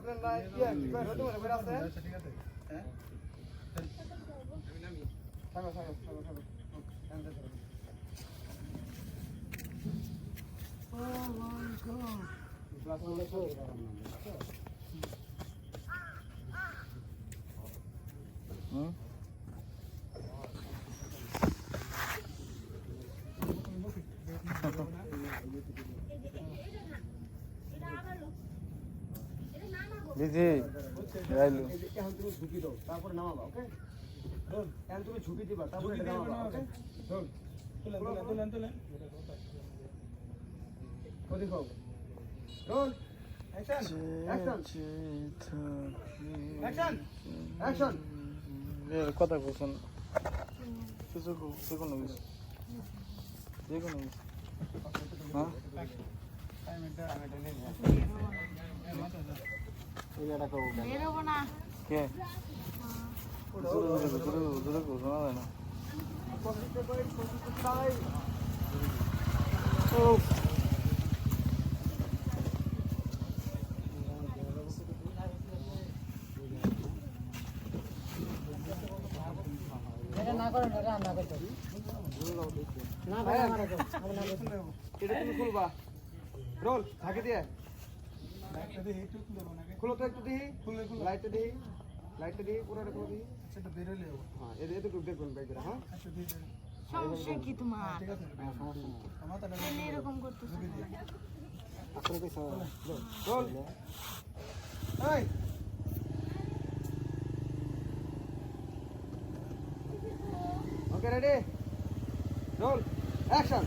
দেন না কি আর কি করে রোদ মনে করে আছে ঠিক আছে হ্যাঁ থাকো থাকো থাকো থাকো এনজয় করো ক্লাস হলে তো হুম দিদি যাইলু এখন তুমি ঝুঁকি দাও তারপরে নামাবা ওকে? এখন তুমি ঝুঁকি দিবা তারপরে নামাবা না, ওকে? ধর। তুলেন তুলেন তুলেন তুলেন ওদিক roll action action action action কথা বলছেন কিছু যে কোনো কিছু। যে কোনো কিছু। হ্যাঁ? না করেন এটা না করতে না ভাই আমার এটা তুমি খুলবা রোল ঢাকে দিয়ে একটা দিয়ে একটু তুলে বানাকে খুলো তো একটু দিই। খুলে খুলে লাইটটা দিই। লাইটটা দিই পুরোটা খুলে দিই। সেটা বেরোলে হ্যাঁ দেখবেন হ্যাঁ? আচ্ছা দিয়ে দেন। সমস্যা কি তোমার? এই! Okay ready? Roll action.